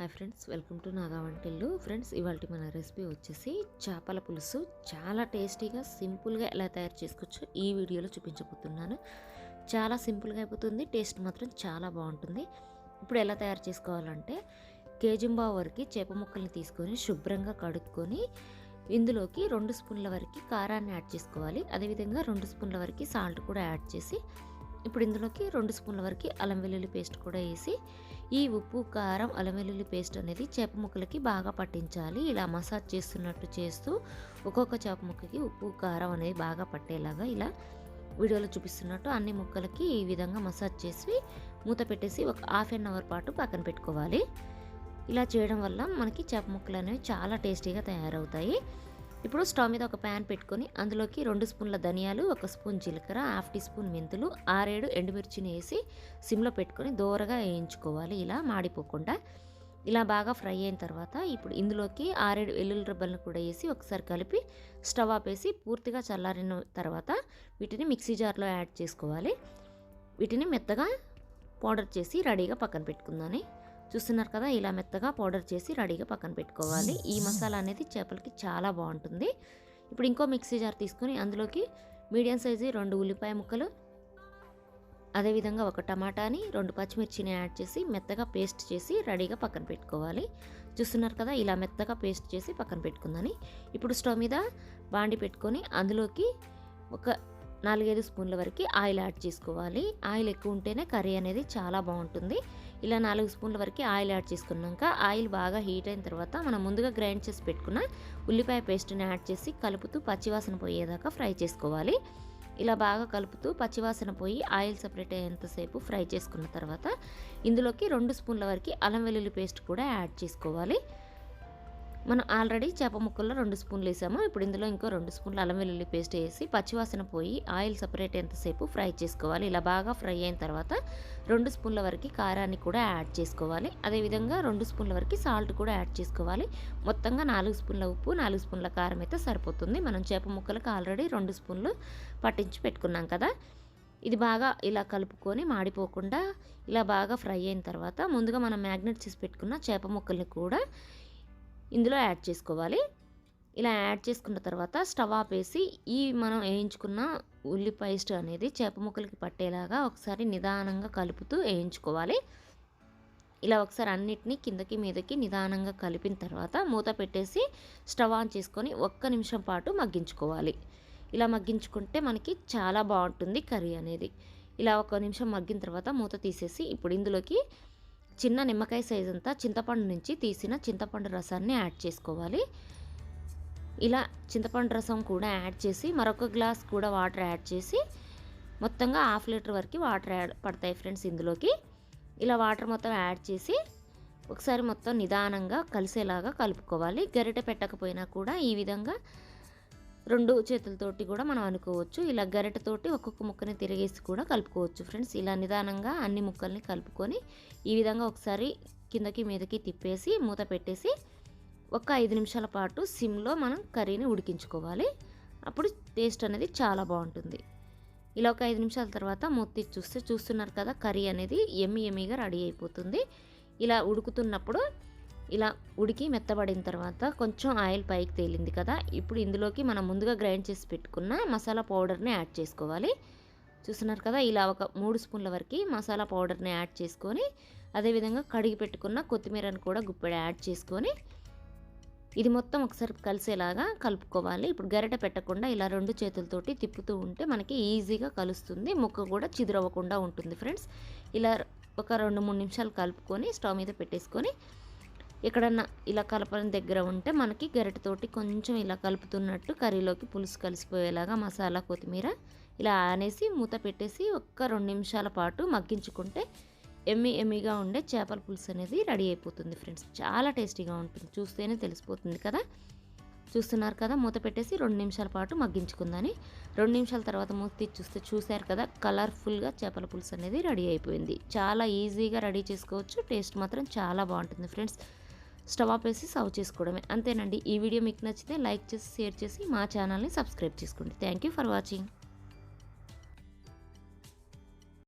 Hi friends welcome to Naga వంటిల్లు. Friends ఇవాళ మన రెసిపీ వచ్చేసి చేపల పులుసు. చాలా టేస్టీగా సింపుల్గా ఎలా తయారు చేసుకోవచ్చో ఈ వీడియోలో చూపించబోతున్నాను. చాలా సింపుల్గా అయిపోతుంది టేస్ట్ మాత్రం చాలా బాగుంటుంది. ఇప్పుడు ఎలా తయారు చేసుకోవాలంటే కేజింబావు వరకు చేప ముక్కల్ని తీసుకొని శుభ్రంగా కడుక్కొని ఇందులోకి రెండు స్పూన్ల వరకు కారాన్ని యాడ్ చేసుకోవాలి. అదేవిధంగా రెండు స్పూన్ల వరకు సాల్ట్ కూడా యాడ్ చేసి ఇప్పుడు ఇందులోకి రెండు స్పూన్ల వరకు అల్లం వెల్లుల్లి పేస్ట్ కూడా వేసి ఈ ఉప్పు కారం అల్లం వెల్లుల్లి పేస్ట్ అనేది చేప ముక్కలకి బాగా పట్టించాలి. ఇలా మసాజ్ చేస్తున్నట్టు చేస్తూ ఒక్కొక్క చేప ముక్కకి ఉప్పు కారం అనేది బాగా పట్టేలాగా ఇలా వీడియోలో చూపిస్తున్నట్టు అన్ని ముక్కలకి ఈ విధంగా మసాజ్ చేసి మూత పెట్టేసి ఒక హాఫ్ అన్ అవర్ పాటు పక్కన పెట్టుకోవాలి. ఇలా చేయడం వల్ల మనకి చేప ముక్కలు అనేవి చాలా టేస్టీగా తయారవుతాయి. ఇప్పుడు స్టవ్ మీద ఒక ప్యాన్ పెట్టుకొని అందులోకి రెండు స్పూన్ల ధనియాలు ఒక స్పూన్ జీలకర్ర హాఫ్ టీ స్పూన్ మెంతులు ఆరేడు ఎండుమిర్చిని వేసి సిమ్లో పెట్టుకొని దోరగా వేయించుకోవాలి. ఇలా మాడిపోకుండా ఇలా బాగా ఫ్రై అయిన తర్వాత ఇప్పుడు ఇందులోకి ఆరేడు వెల్లుల్లి రబ్బలను కూడా వేసి ఒకసారి కలిపి స్టవ్ ఆపేసి పూర్తిగా చల్లారిన తర్వాత వీటిని మిక్సీ జార్లో యాడ్ చేసుకోవాలి. వీటిని మెత్తగా పౌడర్ చేసి రెడీగా పక్కన పెట్టుకుందాని. చూస్తున్నారు కదా ఇలా మెత్తగా పౌడర్ చేసి రెడీగా పక్కన పెట్టుకోవాలి. ఈ మసాలా అనేది చేపలకి చాలా బాగుంటుంది. ఇప్పుడు ఇంకో మిక్సీ జార్ తీసుకొని అందులోకి మీడియం సైజు రెండు ఉల్లిపాయ ముక్కలు అదేవిధంగా ఒక టమాటాని రెండు పచ్చిమిర్చిని యాడ్ చేసి మెత్తగా పేస్ట్ చేసి రెడీగా పక్కన పెట్టుకోవాలి. చూస్తున్నారు కదా ఇలా మెత్తగా పేస్ట్ చేసి పక్కన పెట్టుకుందని. ఇప్పుడు స్టవ్ మీద బాండి పెట్టుకొని అందులోకి ఒక నాలుగైదు స్పూన్ల వరకు ఆయిల్ యాడ్ చేసుకోవాలి. ఆయిల్ ఎక్కువ ఉంటేనే కర్రీ అనేది చాలా బాగుంటుంది. ఇలా నాలుగు స్పూన్ల వరకు ఆయిల్ యాడ్ చేసుకున్నాక ఆయిల్ బాగా హీట్ అయిన తర్వాత మనం ముందుగా గ్రైండ్ చేసి పెట్టుకున్న ఉల్లిపాయ పేస్ట్ని యాడ్ చేసి కలుపుతూ పచ్చివాసన పోయేదాకా ఫ్రై చేసుకోవాలి. ఇలా బాగా కలుపుతూ పచ్చివాసన పోయి ఆయిల్ సపరేట్ అయ్యేంతసేపు ఫ్రై చేసుకున్న తర్వాత ఇందులోకి రెండు స్పూన్ల వరకు అల్లం వెల్లుల్లి పేస్ట్ కూడా యాడ్ చేసుకోవాలి. మనం ఆల్రెడీ చేప ముక్కల్లో రెండు స్పూన్లు వేసాము. ఇప్పుడు ఇందులో ఇంకో రెండు స్పూన్లు అల్లం వెల్లుల్లి పేస్ట్ వేసి పచ్చివాసన పోయి ఆయిల్ సపరేట్ ఎంతసేపు ఫ్రై చేసుకోవాలి. ఇలా బాగా ఫ్రై అయిన తర్వాత రెండు స్పూన్ల వరకు కారాన్ని కూడా యాడ్ చేసుకోవాలి. అదేవిధంగా రెండు స్పూన్ల వరకు సాల్ట్ కూడా యాడ్ చేసుకోవాలి. మొత్తంగా నాలుగు స్పూన్ల ఉప్పు నాలుగు స్పూన్ల కారం అయితే సరిపోతుంది. మనం చేప ముక్కలకు ఆల్రెడీ రెండు స్పూన్లు పట్టించి పెట్టుకున్నాం కదా. ఇది బాగా ఇలా కలుపుకొని మాడిపోకుండా ఇలా బాగా ఫ్రై అయిన తర్వాత ముందుగా మనం మ్యాగ్నెట్ చేసి పెట్టుకున్న చేప ముక్కల్ని కూడా ఇందులో యాడ్ చేసుకోవాలి. ఇలా యాడ్ చేసుకున్న తర్వాత స్టవ్ ఆపేసి ఈ మనం వేయించుకున్న ఉల్లి పేస్ట్ అనేది చేప ముక్కలకి పట్టేలాగా ఒకసారి నిదానంగా కలుపుతూ వేయించుకోవాలి. ఇలా ఒకసారి అన్నిటినీ కిందకి మీదకి నిదానంగా కలిపిన తర్వాత మూత పెట్టేసి స్టవ్ ఆన్ చేసుకొని ఒక్క నిమిషం పాటు మగ్గించుకోవాలి. ఇలా మగ్గించుకుంటే మనకి చాలా బాగుంటుంది కర్రీ అనేది. ఇలా ఒక నిమిషం మగ్గిన తర్వాత మూత తీసేసి ఇప్పుడు ఇందులోకి చిన్న నిమ్మకాయ సైజ్ అంతా చింతపండు నుంచి తీసిన చింతపండు రసాన్ని యాడ్ చేసుకోవాలి. ఇలా చింతపండు రసం కూడా యాడ్ చేసి మరొక గ్లాస్ కూడా వాటర్ యాడ్ చేసి మొత్తంగా హాఫ్ లీటర్ వరకు వాటర్ యాడ్ పడతాయి ఫ్రెండ్స్ ఇందులోకి. ఇలా వాటర్ మొత్తం యాడ్ చేసి ఒకసారి మొత్తం నిదానంగా కలిసేలాగా కలుపుకోవాలి. గరిటె పెట్టకపోయినా కూడా ఈ విధంగా రెండు చేతులతోటి కూడా మనం అనుకోవచ్చు. ఇలా గరిటతోటి ఒక్కొక్క ముక్కని తిరిగేసి కూడా కలుపుకోవచ్చు ఫ్రెండ్స్. ఇలా నిదానంగా అన్ని ముక్కల్ని కలుపుకొని ఈ విధంగా ఒకసారి కిందకి మీదకి తిప్పేసి మూత పెట్టేసి ఒక ఐదు నిమిషాల పాటు సిమ్లో మనం కర్రీని ఉడికించుకోవాలి. అప్పుడు టేస్ట్ అనేది చాలా బాగుంటుంది. ఇలా ఒక ఐదు నిమిషాల తర్వాత మూత చూస్తే చూస్తున్నారు కదా కర్రీ అనేది ఎమ్మి ఎమ్మిగా రెడీ అయిపోతుంది. ఇలా ఉడుకుతున్నప్పుడు ఇలా ఉడికి మెత్తబడిన తర్వాత కొంచెం ఆయిల్ పైకి తేలింది కదా ఇప్పుడు ఇందులోకి మనం ముందుగా గ్రైండ్ చేసి పెట్టుకున్న మసాలా పౌడర్ని యాడ్ చేసుకోవాలి. చూస్తున్నారు కదా ఇలా ఒక మూడు స్పూన్ల వరకు మసాలా పౌడర్ని యాడ్ చేసుకొని అదేవిధంగా కడిగి పెట్టుకున్న కొత్తిమీరని కూడా గుప్పెడ యాడ్ చేసుకొని ఇది మొత్తం ఒకసారి కలిసేలాగా కలుపుకోవాలి. ఇప్పుడు గరిట పెట్టకుండా ఇలా రెండు చేతులతోటి తిప్పుతూ ఉంటే మనకి ఈజీగా కలుస్తుంది. ముక్క కూడా చిదురవ్వకుండా ఉంటుంది ఫ్రెండ్స్. ఇలా ఒక రెండు మూడు నిమిషాలు కలుపుకొని స్టవ్ మీద పెట్టేసుకొని ఎక్కడన్నా ఇలా కలపని దగ్గర ఉంటే మనకి గరిటతోటి కొంచెం ఇలా కలుపుతున్నట్టు కర్రీలోకి పులుసు కలిసిపోయేలాగా మసాలా కొత్తిమీర ఇలా ఆనేసి మూత పెట్టేసి ఒక్క రెండు నిమిషాల పాటు మగ్గించుకుంటే ఎమ్మి ఎమ్మిగా ఉండే చేపల పులుసు అనేది రెడీ అయిపోతుంది ఫ్రెండ్స్. చాలా టేస్టీగా ఉంటుంది. చూస్తేనే తెలిసిపోతుంది కదా? చూస్తున్నారు కదా? మూత పెట్టేసి రెండు నిమిషాల పాటు మగ్గించుకుందని. రెండు నిమిషాల తర్వాత మూత తీసి చూస్తే చూశారు కదా? కలర్ఫుల్గా చేపల పులుసు అనేది రెడీ అయిపోయింది. చాలా ఈజీగా రెడీ చేసుకోవచ్చు. టేస్ట్ మాత్రం చాలా బాగుంటుంది ఫ్రెండ్స్. స్టవ్ ఆపేసి సర్వ్ చేసుకోవడమే. అంతేనండి. ఈ వీడియో మీకు నచ్చితే లైక్ చేసి షేర్ చేసి మా ఛానల్ని సబ్స్క్రైబ్ చేసుకోండి. Thank you for watching.